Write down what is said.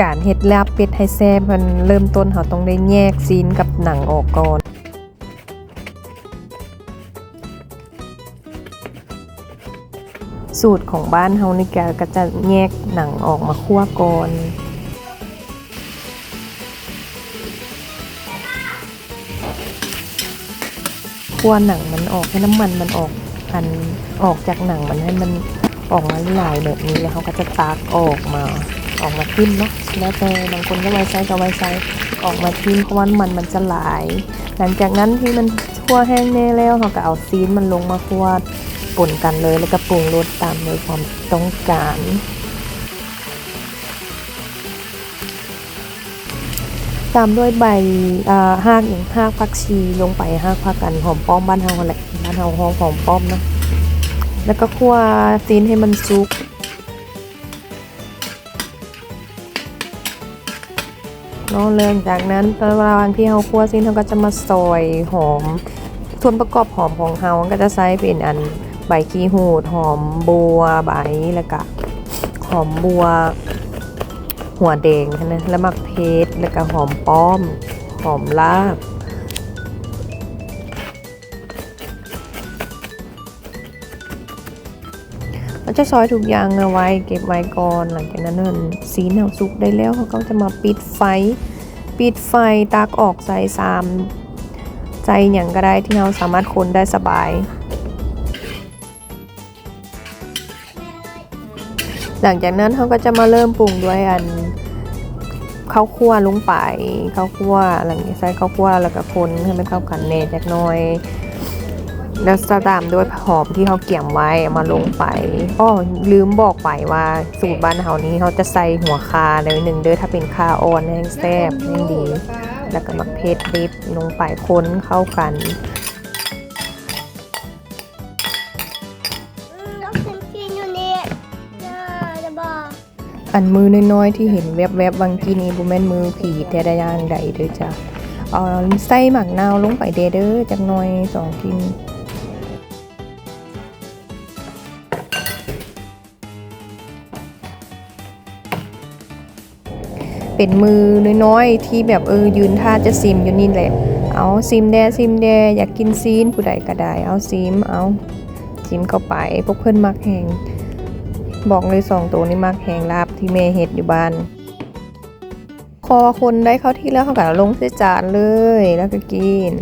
การเฮ็ดลาบเป็ดให้แซ่บมันเริ่มต้นเขาต้องได้แยกซีนกับหนังออกก่อนสูตรของบ้านเฮานี่แกก็จะแยกหนังออกมาคั่วก่อนคั่วหนังมันออกให้น้ำมันมันออกอันออกจากหนังมันให้มันออกมาหลายแบบนี้แล้วเขาก็จะตากออกมา ออกมาทิ้มเนาะแล้วแต่บางคนก็ไว้ใช้ก็ไว้ใช้ออกมาทิ้มเพราะว่ามันมันจะหลาย หลังจากนั้นที่มันคั่วแห้งแน่แล้วเขาก็เอาซีนมันลงมาคั่วป่นกันเลยแล้วก็ปรุงรสตามในความต้องการตามด้วยใบอ่าหากอย่างห้ากผักชีลงไปห้ากผักกันหอมป้อมบ้านเฮาแหละบ้านเฮาหอมหอมป้อมนะแล้วก็คั่วซีนให้มันสุก เนาะเริ่มจากนั้นระหว่าที่เฮาคั่วซีนเฮาก็จะมาซอยหอมส่วนประกอบหอมของเฮาก็จะใช้เป็นอันใบขี้หูดหอมบัวใบแล้วก็หอมบัว หัวแดงนะแล้วมักเพชรแล้วก็หอมป้อม หอมลาบ มันจะซอยทุกอย่างเอาไว้เก็บไว้ก่อนหลังจากนั้นนั่นสีแนวสุกได้แล้วเขาก็จะมาปิดไฟ ปิดไฟตากออกใส่ซามใจอย่างก็ได้ที่เราสามารถคนได้สบาย หลังจากนั้นเขาก็จะมาเริ่มปรุงด้วยอันข้าวคั่วลงไปข้าวคั่วหลังจากใส่ข้าวคั่วแล้วก็คนให้มันเข้ากันแน่จักน่อย แล้วจะตามด้วยหอมที่เขาเกี่ยมไว้เอามาลงไปอ้อลืมบอกไปว่าสูตรบ้านเฮานี้เขาจะใส่หัวคาเลยหนึ่งเด้อถ้าเป็นคาอ่อนแห้งแซ่บแห้งดี แล้วก็มักเพชรดิบลงไปค้นเข้ากันน้องเป็นกินอยู่นี่จะจะบอกอันมือน้อยๆที่เห็นแวบๆบางทีนี้บุแม่นมือผีแต่ได้ย่างใดเด้อจ้ะเอาใส่หมักนาวลงไปเด้อเด้อจักหน่อยสองกิน เป็นมือน้อยๆที่แบบเออยืนท่าจะซิมอยู่นี่แหละ เอาซิมแดซิมแดอยากกินซีนผู้ใดก็ได้เอาซิมเอาซิมเข้าไปพวกเพื่อนมักแหงบอกเลยสองตัวนี้มักแหงลาบที่เมเฮ็ดอยู่บ้านคอคนได้เข้าที่แล้วเขาก็ลงใส่จานเลยแล้วก็กิน